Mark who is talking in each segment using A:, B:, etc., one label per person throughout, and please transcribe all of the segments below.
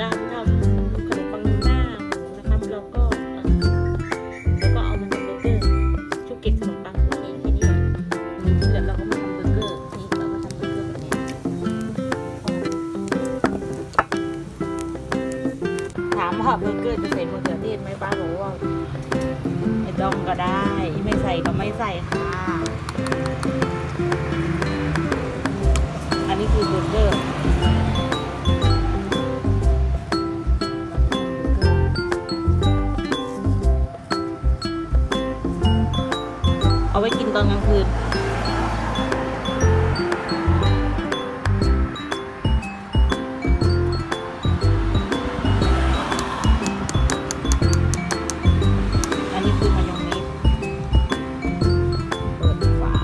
A: กำรทำขนมปังหน้านะครับเราก็แล้วก็เอามาทำเบอร์เกอร์ชุกเก็ตขนมปังตัวเองที่นี่เสร็จเราก็มาทำเบอร์เกอร์นี่เราก็ทำเบอร์เกอร์แบบนี้ถามว่าเบอร์เกอร์จะใส่มะเขือเทศไหมป้าบอกว่าไม่ต้องก็ได้ ไม่ใส่ก็ไม่ใส่ค่ะ อันนี้คือเบอร์เกอร์ เอาไว้กินตอนกลางคืนอันนี้คือมายองเนสเปิดฝา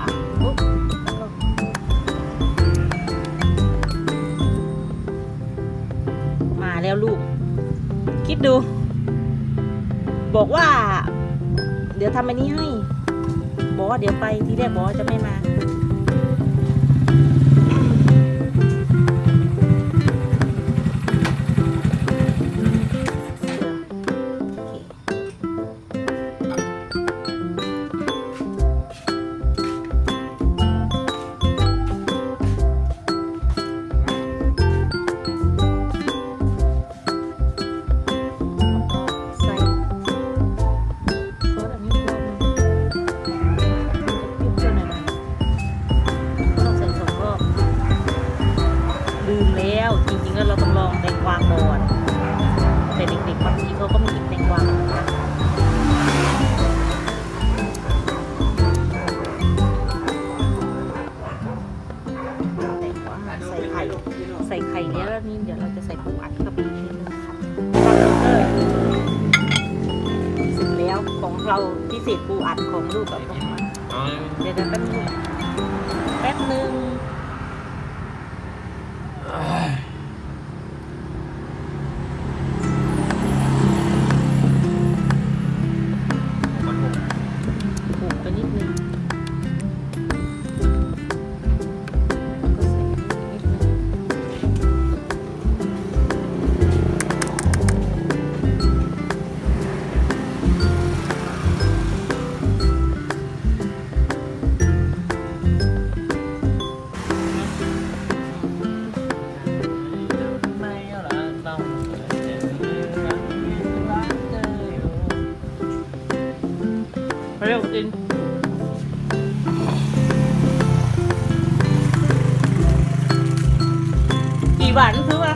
A: มาแล้วลูก คิดดู บอกว่า เดี๋ยวทำอันนี้ให้ บอกว่าเดี๋ยวไปที่แรกบอกว่าจะไม่มา ข่ใส่ไข่เนี้ยแล้วนี่เดี๋ยวเราจะใส่ปูอัดเข้าไปอีกนิดนึงค่ะเสร็จแล้วของเราพิเศษปูอัดของลูกกับของมันเดี๋ยวเดี๋ยวแป๊บนึงแป๊บนึง เร็วจริงกี่บาทซื้อมา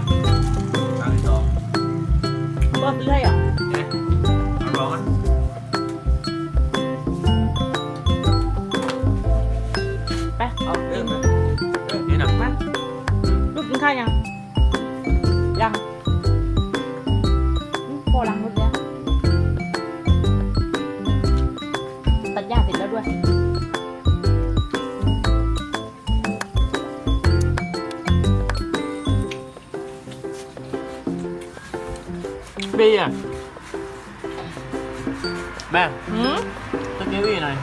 A: ก็ซื้อให้
B: เบียร์แม่
A: หืม
B: ตะกี้วี่หน่อย